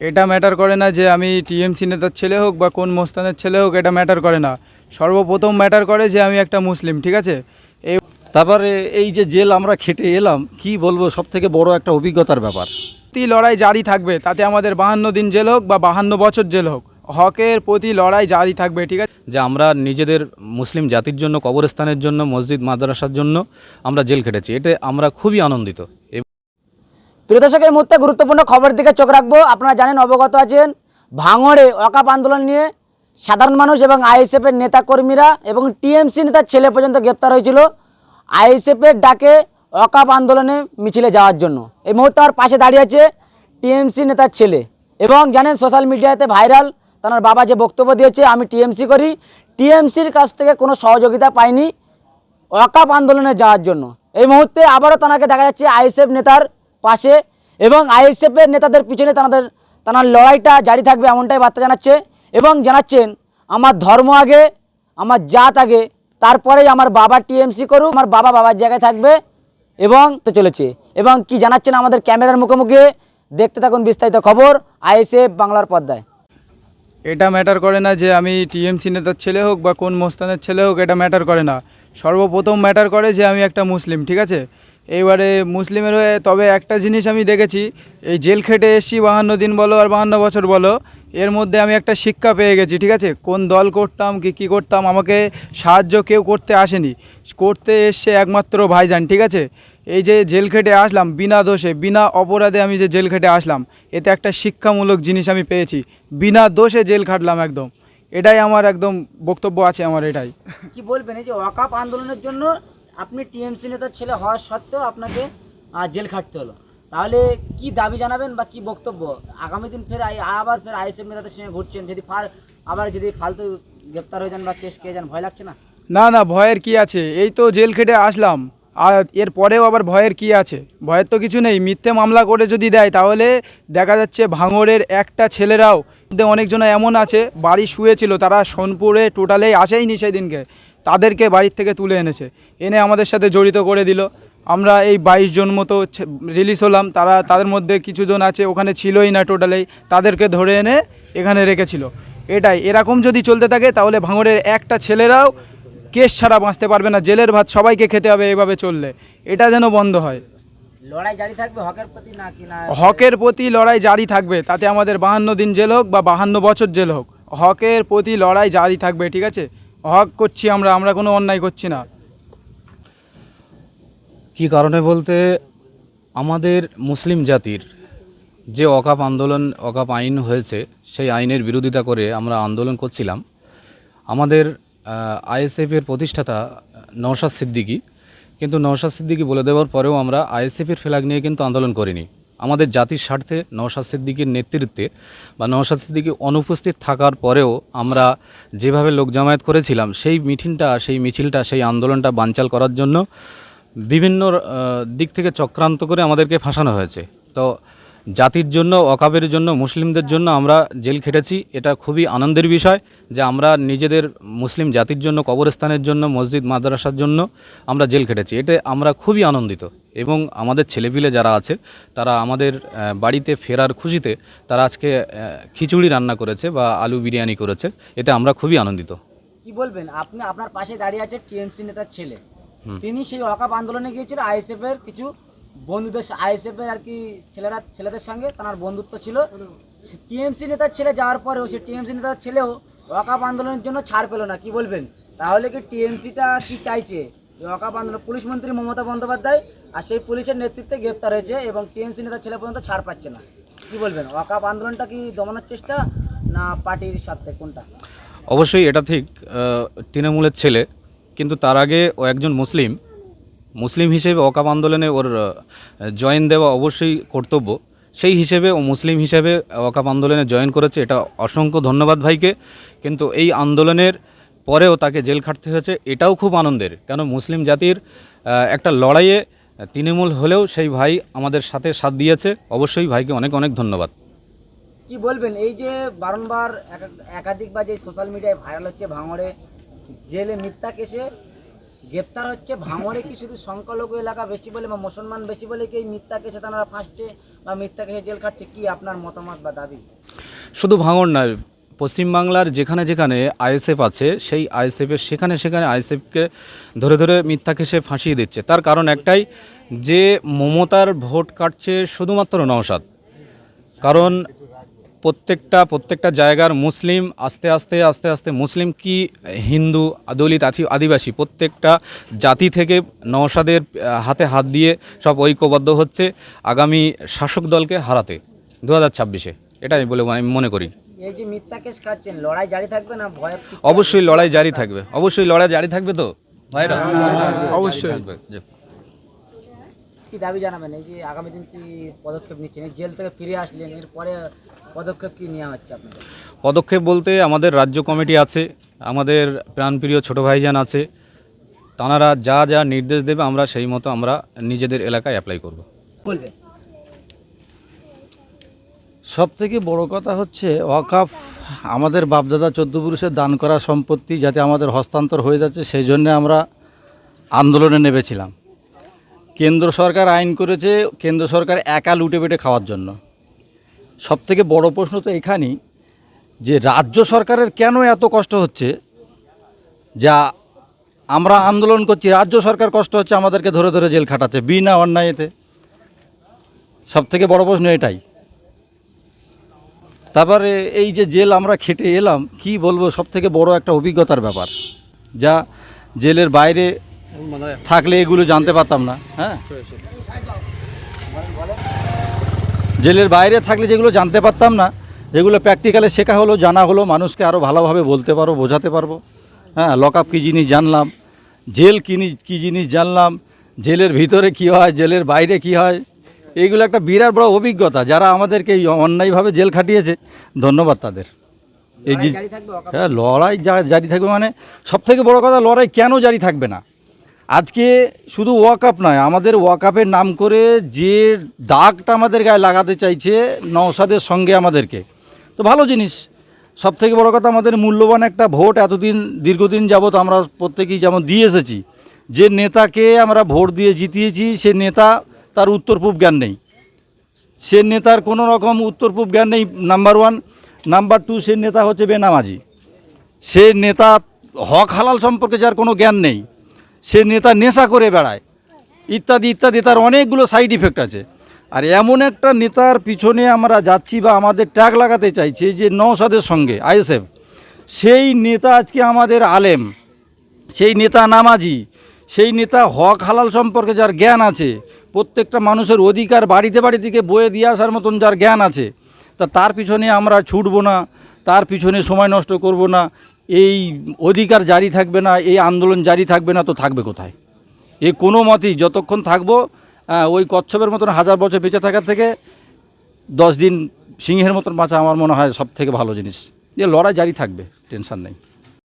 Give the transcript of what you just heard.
এটা ম্যাটার করে না যে আমি টিএমসি নেতার ছেলে হোক বা কোন মোস্তানের ছেলে হোক এটা ম্যাটার করে না। সর্বপ্রথম ম্যাটার করে যে আমি একটা মুসলিম ঠিক আছে? এই তারপরে এই যে জেল আমরা খেটে এলাম কি বলব সব থেকে বড় একটা অভিজ্ঞতার ব্যাপার। প্রতি লড়াই জারি থাকবে তাতে আমাদের বাহান্ন দিন জেল হোক বা বাহান্ন বছর জেল হোক হকের প্রতি লড়াই জারি থাকবে ঠিক আছে? যে আমরা নিজেদের মুসলিম জাতির জন্য কবরস্থানের জন্য মসজিদ মাদ্রাসার জন্য আমরা জেল খেটেছি এতে আমরা খুবই আনন্দিত। এবং প্রিয় দর্শক, এই মুহূর্তে গুরুত্বপূর্ণ খবর দিকে চোখ রাখব। আপনারা জানেন অবগত আছেন, ভাঙড়ে অকাপ আন্দোলন নিয়ে সাধারণ মানুষ এবং আইএসএফের নেতাকর্মীরা এবং টিএমসি নেতার ছেলে পর্যন্ত গ্রেপ্তার হয়েছিল আইএসএফের ডাকে অকাপ আন্দোলনে মিছিলে যাওয়ার জন্য। এই মুহূর্তে আমার পাশে দাঁড়িয়ে আছে টিএমসি নেতার ছেলে এবং জানেন সোশ্যাল মিডিয়াতে ভাইরাল তার বাবা যে বক্তব্য দিয়েছে, আমি টিএমসি করি। টিএমসির কাছ থেকে কোনো সহযোগিতা পাইনি অকাপ আন্দোলনে যাওয়ার জন্য। এই মুহূর্তে আবারও তানাকে দেখা যাচ্ছে আইএসএফ নেতার পাশে এবং আইএসএফের নেতাদের পিছনে তাদের তার লড়াইটা জারি থাকবে এমনটাই বার্তা জানাচ্ছে এবং জানাচ্ছেন, আমার ধর্ম আগে, আমার জাত আগে, তারপরেই আমার বাবা টিএমসি করুক, আমার বাবা বাবার জায়গায় থাকবে এবং তো চলেছে। এবং কি জানাচ্ছেন আমাদের ক্যামেরার মুখোমুখি? দেখতে থাকুন বিস্তারিত খবর আইএসএফ বাংলার পর্দায়। এটা ম্যাটার করে না যে আমি টিএমসি নেতার ছেলে হোক বা কোন মোস্তানের ছেলে হোক, এটা ম্যাটার করে না। সর্বপ্রথম ম্যাটার করে যে আমি একটা মুসলিম, ঠিক আছে? এইবারে মুসলিমের হয়ে তবে একটা জিনিস আমি দেখেছি, এই জেল খেটে এসছি, বাহান্ন দিন বলো আর বাহান্ন বছর বলো, এর মধ্যে আমি একটা শিক্ষা পেয়ে গেছি, ঠিক আছে? কোন দল করতাম, কি, কী করতাম, আমাকে সাহায্য কেউ করতে আসেনি। করতে এসছে একমাত্র ভাইজান, ঠিক আছে? এই যে জেল খেটে আসলাম, বিনা দোষে, বিনা অপরাধে আমি যে জেল খেটে আসলাম, এতে একটা শিক্ষামূলক জিনিস আমি পেয়েছি। বিনা দোষে জেল খাটলাম একদম। এটাই আমার একদম বক্তব্য আছে আমার, এটাই। কি বলবেন, এই যে ওয়াকাপ আন্দোলনের জন্য আপনি টিএমসি নেতার ছেলে হওয়ার সত্ত্বেও আপনাকে জেল খাটতে হলো। তাহলে কি দাবি জানাবেন বা কি বক্তব্য? আগামী দিন ফের আবার ফের আইএসএফ নেতাদের সঙ্গে ঘুরছেন, যদি ফার আবার যদি ফালতু গ্রেপ্তার হয়ে যান বা কেস খেয়ে যান, ভয় লাগছে না? না না, ভয়ের কি আছে? এই তো জেল খেটে আসলাম। আর এর পরেও আবার ভয়ের কি আছে? ভয়ের তো কিছু নেই। মিথ্যে মামলা করে যদি দেয়, তাহলে দেখা যাচ্ছে ভাঙড়ের একটা ছেলেরাও অনেকজন এমন আছে, বাড়ি শুয়েছিল, তারা সোনপুরে টোটালেই আসেইনি সেই দিনকে তাদেরকে বাড়ির থেকে তুলে এনেছে। এনে আমাদের সাথে জড়িত করে দিল। আমরা এই বাইশ জন মতো রিলিজ হলাম। তারা তাদের মধ্যে কিছু জন আছে ওখানে ছিলই না টোটালেই তাদেরকে ধরে এনে এখানে রেখেছিল। এটাই। এরকম যদি চলতে থাকে তাহলে ভাঙড়ের একটা ছেলেরাও কেস ছাড়া বাঁচতে পারবে না। জেলের ভাত সবাইকে খেতে হবে এভাবে চললে। এটা যেন বন্ধ হয়। লড়াই জারি থাকবে হকের প্রতি না কি না? হকের প্রতি লড়াই জারি থাকবে। তাতে আমাদের বাহান্ন দিন জেল হোক বা বাহান্ন বছর জেল হোক। হকের প্রতি লড়াই জারি থাকবে ঠিক আছে? হক করছি আমরা আমরা কোনো অন্যায় করছি না। কি কারণে বলতে, আমাদের মুসলিম জাতির যে অকাপ আন্দোলন, অকাপ আইন হয়েছে, সেই আইনের বিরোধিতা করে আমরা আন্দোলন করছিলাম। আমাদের আইএসএফের প্রতিষ্ঠাতা নওশাদ সিদ্দিকী, কিন্তু নওশাদ সিদ্দিকী বলে দেওয়ার পরেও আমরা আইএসএফের ফ্ল্যাগ নিয়ে কিন্তু আন্দোলন করিনি। আমাদের জাতির স্বার্থে নওশাদ সিদ্দিকির নেতৃত্বে বা নওশাদ সিদ্দিকি অনুপস্থিত থাকার পরেও আমরা যেভাবে লোক জামায়াত করেছিলাম, সেই মিঠিনটা, সেই মিছিলটা, সেই আন্দোলনটা বানচাল করার জন্য বিভিন্ন দিক থেকে চক্রান্ত করে আমাদেরকে ফাঁসানো হয়েছে। তো জাতির জন্য অকাবের জন্য মুসলিমদের জন্য আমরা জেল খেটেছি। এটা খুবই আনন্দের বিষয় যে আমরা নিজেদের মুসলিম জাতির জন্য কবরস্থানের জন্য মসজিদ মাদ্রাসার জন্য আমরা জেল খেটেছি। এতে আমরা খুবই আনন্দিত এবং আমাদের ছেলেপিলে যারা আছে তারা আমাদের বাড়িতে ফেরার খুশিতে তারা আজকে খিচুড়ি রান্না করেছে বা আলু বিরিয়ানি করেছে। এতে আমরা খুবই আনন্দিত। কি বলবেন? আপনি আপনার পাশে দাঁড়িয়ে আছে টিএমসি নেতার ছেলে। তিনি সেই ওয়াকাপ আন্দোলনে গিয়েছিল আইএসএফ এর কিছু বন্ধুদের আইএসএফ এর আর কি ছেলেরা, ছেলেদের সঙ্গে তার বন্ধুত্ব ছিল। টিএমসি নেতার ছেলে যাওয়ার পরেও, সে টিএমসি নেতার ছেলেও ওয়াকাপ আন্দোলনের জন্য ছাড় পেল না, কি বলবেন? তাহলে কি টিএমসিটা কি চাইছে? ওয়াকাপ আন্দোলন পুলিশ মন্ত্রী মমতা বন্দ্যোপাধ্যায় আর সেই পুলিশের নেতৃত্বে গ্রেপ্তার হয়েছে এবং টিএমসি নেতার ছেলে পর্যন্ত ছাড় পাচ্ছে না। কি বলবেন? ওয়াকাপ আন্দোলনটা কি দমানোর চেষ্টা না পার্টির সাথে কোনটা? অবশ্যই এটা ঠিক তৃণমূলের ছেলে, কিন্তু তার আগে ও একজন মুসলিম। মুসলিম হিসেবে অকাপ আন্দোলনে ওর জয়েন দেওয়া অবশ্যই কর্তব্য। সেই হিসেবে ও মুসলিম হিসেবে অকাপ আন্দোলনে জয়েন করেছে, এটা অসংখ্য ধন্যবাদ ভাইকে। কিন্তু এই আন্দোলনের পরেও তাকে জেল খাটতে হয়েছে, এটাও খুব আনন্দের। কেন মুসলিম জাতির একটা লড়াইয়ে তৃণমূল হলেও সেই ভাই আমাদের সাথে সাথ দিয়েছে। অবশ্যই ভাইকে অনেক অনেক ধন্যবাদ। কি বলবেন? এই যে বারংবার এক- একাধিকবার যে সোশ্যাল মিডিয়ায় ভাইরাল হচ্ছে, ভাঙড়ে জেলে মিথ্যা কেসে গ্রেপ্তার হচ্ছে ভাঙড়ে কি শুধু সংখ্যালঘু এলাকা বেশি বলে বা মুসলমান বেশি বলে কি মিথ্যা কেসে তারা ফাঁসছে বা মিথ্যা কেসে জেল খাটছে কি আপনার মতামত বা দাবি? শুধু ভাঙড় নয় পশ্চিমবাংলার যেখানে যেখানে আইএসএফ আছে, সেই আইএসএফের সেখানে সেখানে আইএসএফকে ধরে ধরে মিথ্যা কেসে ফাঁসিয়ে দিচ্ছে। তার কারণ একটাই, যে মমতার ভোট কাটছে শুধুমাত্র নওশাদ। কারণ প্রত্যেকটা প্রত্যেকটা জায়গার মুসলিম আস্তে আস্তে আস্তে আস্তে মুসলিম কি হিন্দু দলিত আদি- আদিবাসী প্রত্যেকটা জাতি থেকে নওশাদের হাতে হাত দিয়ে সব ঐক্যবদ্ধ হচ্ছে আগামী শাসক দলকে হারাতে দু হাজার ছাব্বিশে। এটাই বলে আমি মনে করি। এই যে মিথ্যা কেস খাচ্ছেন লড়াই জারি থাকবে না? ভয় অবশ্যই লড়াই জারি থাকবে। অবশ্যই লড়াই জারি থাকবে তো? ভাইরা? অবশ্যই। কি দাবি জানাবেন? এই যে আগামী দিন কি পদক্ষেপ নিচ্ছেন? এই জেল থেকে ফিরে আসলেন এরপরে পদক্ষেপ কি নেওয়া হচ্ছে আপনাদের? পদক্ষেপ বলতে আমাদের রাজ্য কমিটি আছে আমাদের প্রাণপ্রিয় ছোট ভাইজান আছে তাঁরা যা যা নির্দেশ দেবে আমরা সেই মতো আমরা নিজেদের এলাকায় অ্যাপ্লাই করব। বলবেন। সব থেকে বড় কথা হচ্ছে ওয়াকাফ আমাদের বাপদাদা চোদ্দ পুরুষের দান করা সম্পত্তি যাতে আমাদের হস্তান্তর হয়ে যাচ্ছে সেই জন্য আমরা আন্দোলনে নেমেছিলাম। কেন্দ্র সরকার আইন করেছে, কেন্দ্র সরকার একা লুটে পেটে খাওয়ার জন্য। সব থেকে বড় প্রশ্ন তো এখানেই যে রাজ্য সরকারের কেন এত কষ্ট হচ্ছে? যা আমরা আন্দোলন করছি, রাজ্য সরকার কষ্ট হচ্ছে, আমাদেরকে ধরে ধরে জেল খাটাচ্ছে, বিনা অন্যায়েতে। সব থেকে বড় প্রশ্ন এটাই। তারপরে এই যে জেল আমরা খেটে এলাম, কি বলব? সব থেকে বড় একটা অভিজ্ঞতার ব্যাপার। যা জেলের বাইরে থাকলে এগুলো জানতে পারতাম না হ্যাঁ? জেলের বাইরে থাকলে যেগুলো জানতে পারতাম না যেগুলো প্র্যাকটিক্যালে শেখা হলো জানা হলো মানুষকে আরও ভালোভাবে বলতে পারব বোঝাতে পারব হ্যাঁ? লক আপ কী জিনিস জানলাম জেল কী কী জিনিস জানলাম জেলের ভিতরে কি হয় জেলের বাইরে কি হয় এইগুলো একটা বিরাট বড় অভিজ্ঞতা যারা আমাদেরকে এই অন্যায়ভাবে জেল খাটিয়েছে ধন্যবাদ তাদের। এই যে হ্যাঁ লড়াই যা- জারি থাকবে মানে সব থেকে বড় কথা লড়াই কেন জারি থাকবে না? আজকে শুধু ওয়াকআপ নয়, আমাদের ওয়াকআপের নাম করে যে দাগটা আমাদের গায়ে লাগাতে চাইছে নওসাদের সঙ্গে আমাদেরকে। তো ভালো জিনিস। সব থেকে বড় কথা, আমাদের মূল্যবান একটা ভোট এতদিন, দীর্ঘদিন যাবত আমরা প্রত্যেকেই যেমন দিয়ে এসেছি, যে নেতাকে আমরা ভোট দিয়ে জিতিয়েছি, সে নেতা তার উত্তর পূব জ্ঞান নেই। সে নেতার কোনো রকম উত্তর পূব জ্ঞান নেই নাম্বার ওয়ান নাম্বার টু সে নেতা হচ্ছে বেনামাজি। সে নেতা হক হালাল সম্পর্কে যার কোনো জ্ঞান নেই। সে নেতা নেশা করে বেড়ায়। ইত্যাদি ইত্যাদি, তার অনেকগুলো সাইড ইফেক্ট আছে। আর এমন একটা নেতার পিছনে আমরা যাচ্ছি বা আমাদের ট্যাগ লাগাতে চাইছি যে নৌসাদের সঙ্গে, আইএসএফ, সেই নেতা আজকে আমাদের আলেম, সেই নেতা নামাজি, সেই নেতা হক হালাল সম্পর্কে যার জ্ঞান আছে, প্রত্যেকটা মানুষের অধিকার বাড়িতে বাড়ি থেকে বয়ে দিয়ে আসার মতন যার জ্ঞান আছে, তা তার পিছনে আমরা ছুটবো না, তার পিছনে সময় নষ্ট করব না এই অধিকার জারি থাকবে না, এই আন্দোলন জারি থাকবে না, তো থাকবে কোথায়? এ কোনো মতেই যতক্ষণ থাকব ওই কচ্ছপের মতন হাজার বছর বেঁচে থাকার থেকে দশ দিন সিংহের মতন বাঁচা আমার মনে হয় সব থেকে ভালো জিনিস। যে লড়াই জারি থাকবে, টেনশন নেই।